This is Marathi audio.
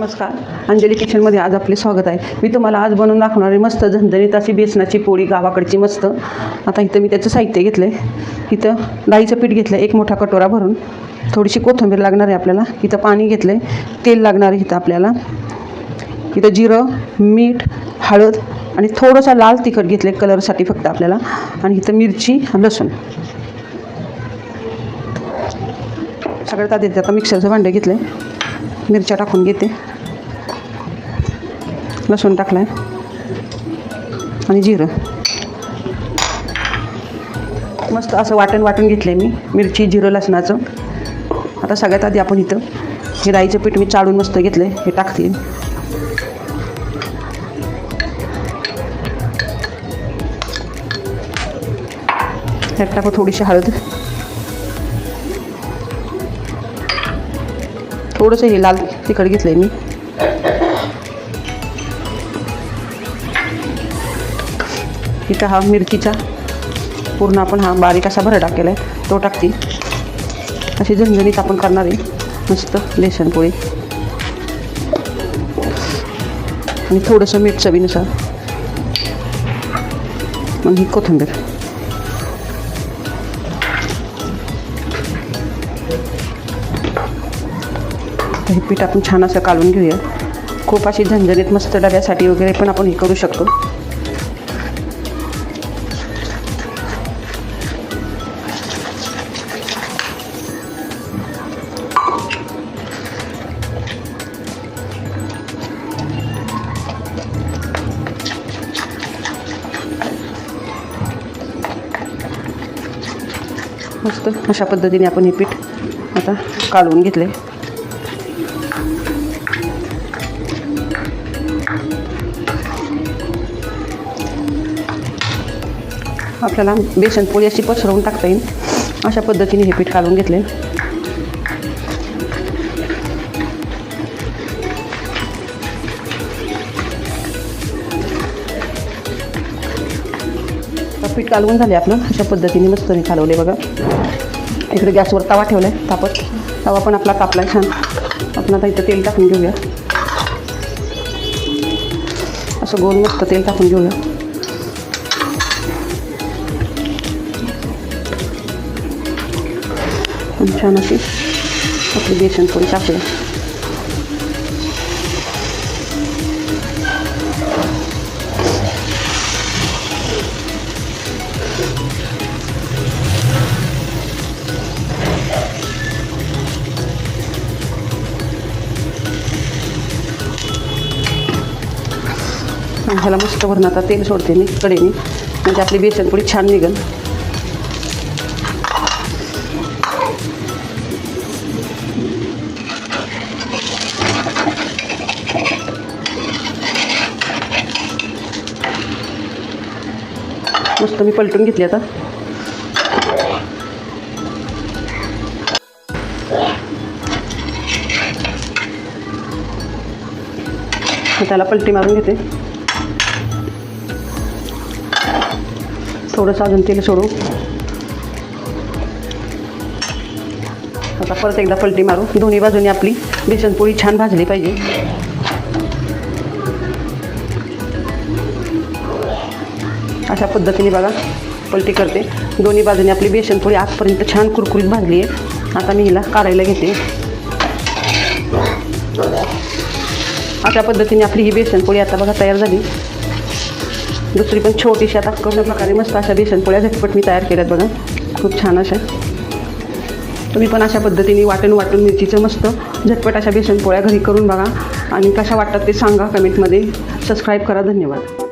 नमस्कार. अंजली किचनमध्ये आज आपले स्वागत आहे. मी तुम्हाला आज बनवून दाखवणारी मस्त झणझणीत अशी बेसनाची पोळी गावाकडची मस्त. आता इथं मी त्याचं साहित्य घेतलं आहे इथं डाळीचं पीठ घेतलं आहे एक मोठा कटोरा भरून. थोडीशी कोथिंबीर लागणार आहे आपल्याला. इथं पाणी घेतलं आहे तेल लागणार आहे इथं आपल्याला. इथं जिरं मीठ हळद आणि थोडंसं लाल तिखट घेतलं आहे कलरसाठी फक्त आपल्याला. आणि इथं मिरची लसूण. सगळ्यात आधी आता मिक्सरचं भांडं घेतलं आहे मिरच्या टाकून घेते. लसूण टाकला आहे आणि जिरं. मस्त असं वाटण वाटून घेतलं आहे मी मिरची जिरं लसणाचं. आता सगळ्यात आधी आपण इथं हे राईचं पीठ मी चाळून मस्त घेतलं आहे हे टाकते. ह्यात टाकू थोडीशी हळद. थोडंसं हे लाल तिखट घेतलं आहे मी. इथं हा मिरचीचा पूर्ण आपण हा बारीक असा भरडा केला आहे तो टाकते. अशी झणझणीत आपण करणार आहे. मस्त बेसन पोळी. आणि थोडंसं मीठ चवीनुसार मग ही कोथिंबीर. हे पीठ आपण छान असं काढून घेऊया. खूप अशी झणझणीत मस्त डब्यासाठी वगैरे पण आपण हे करू शकतो. मस्त. अशा पद्धतीने आपण हे पीठ आता काढून घेतले आपल्याला बेसन पोळी अशी पसरवून टाकता येईल. अशा पद्धतीने हे पीठ काढून घेतले पीठ कालवून झाले आपलं. अशा पद्धतीने मस्त मी कालवले बघा. इकडे गॅसवर तवा ठेवला आहे तापत. तवा पण आपला तापला छान. आपण आता इथं तेल टाकून घेऊया. असं गोल मस्त तेल टाकून घेऊया. छान अशी आपली बेसन पोळी टाकूया. ह्याला मस्त भरून आता तेल सोडते मी कडेने म्हणजे आपली बेसनपोळी छान निघल मस्त मी पलटून घेतली आता. त्याला पलटी मारून घेते. थोडंसं अजून तेल सोडू. आता परत एकदा पलटी मारू. दोन्ही बाजूनी आपली बेसनपोळी छान भाजली पाहिजे. अशा पद्धतीने बघा पलटी करते. दोन्ही बाजूने आपली बेसनपोळी आजपर्यंत छान कुरकुरीत भाजली आहे. आता मी हिला काढायला घेते. अशा पद्धतीने आपली ही बेसनपोळी आता बघा तयार झाली. दुसरी पण छोटीशी आता कशा प्रकारे मस्त अशा बेसन पोळ्या झटपट मी तयार केल्यात बघा. खूप छान अशा तुम्ही पण अशा पद्धतीने वाटण वाटून मिरचीचं मस्त झटपट अशा बेसन पोळ्या घरी करून बघा. आणि कशा वाटतात ते सांगा कमेंटमध्ये. सबस्क्राईब करा धन्यवाद.